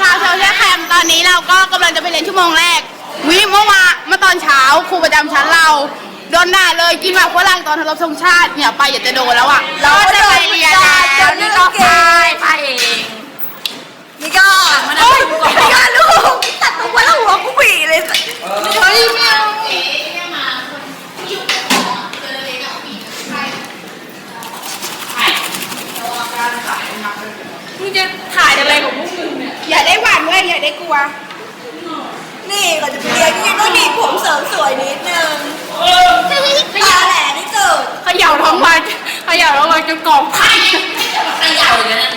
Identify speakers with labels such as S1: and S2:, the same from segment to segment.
S1: ชาวโซเชียลแคมตอนนี้เราก็กำลังจะไปเรียนชั่วโมงแรก วิเมื่อวานเมื่อตอนเช้าครูประจำชั้นเราโดนด่าเลยกินหมากฝรั่งตอนทรบธงชาติเนี่ยไปอย่าจะโดนแล้วอะ
S2: เราก็จะไปเรียนแล้วนี่ก็ไปไปเอง
S3: นี่ก็
S2: โอ๊ย
S3: นี่ก็ลูกตัดตัวแล้วหัวกูหวีเลย
S2: เฮ้ยแมว มึงจะถ่ายอะไรของพวกมึงเนี่ย
S1: อย่าได้หวานด้วยอย่าได้กลัว
S3: นี่ก่อนจะไปเรียนนี่ก็ดีผมเสริมสวยนิดนึงตาแหลที่สุด
S2: เขย่าท้องมันเขย่าท้องมันจนกรอบไข่เขย่าอย่างนั้น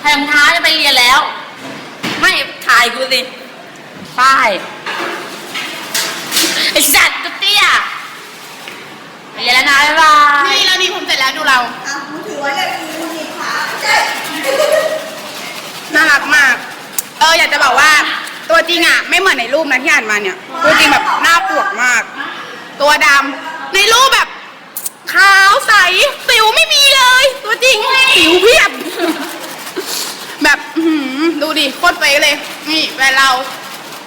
S2: แถมท้าจะไปเรียนแล้ว ไม่ถ่ายกูสิป้ายไอสัตว์กูเตี้ยไปเรียนแล้วนะบ๊ายบาย
S1: นี่เรานี่ผมเสร็จแล้วดูเรา
S3: อะมึงถือไว้เลยมึงหยิบขาใช่
S1: น่ารักมาก เอออยากจะบอกว่า ตัวจริงอะ ไม่เหมือนในรูปนะที่อ่านมาเนี่ย ตัวจริงแบบหน้าปวกมาก ตัวดำในรูปแบบ ขาวใสสิวไม่มีเลย ตัวจริงสิวเพียบ แบบอื้อหือดูดิโคตรเป๊ะเลย นี่แฟนเรา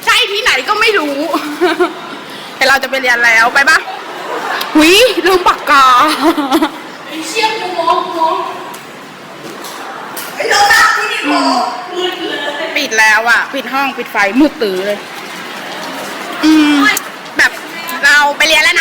S1: ใช่ที่ไหนก็ไม่รู้ แต่เราจะไปเรียนแล้วไปปะหุยลืมปากกา
S2: เชี่ยกูมองกูมอง
S3: ไอ้โลนักที่นี่ผม
S1: ดแล้วอะปิดห้องปิดไฟมืดตื้อเลย อืม แบบเราไปเรียนแล้วนะ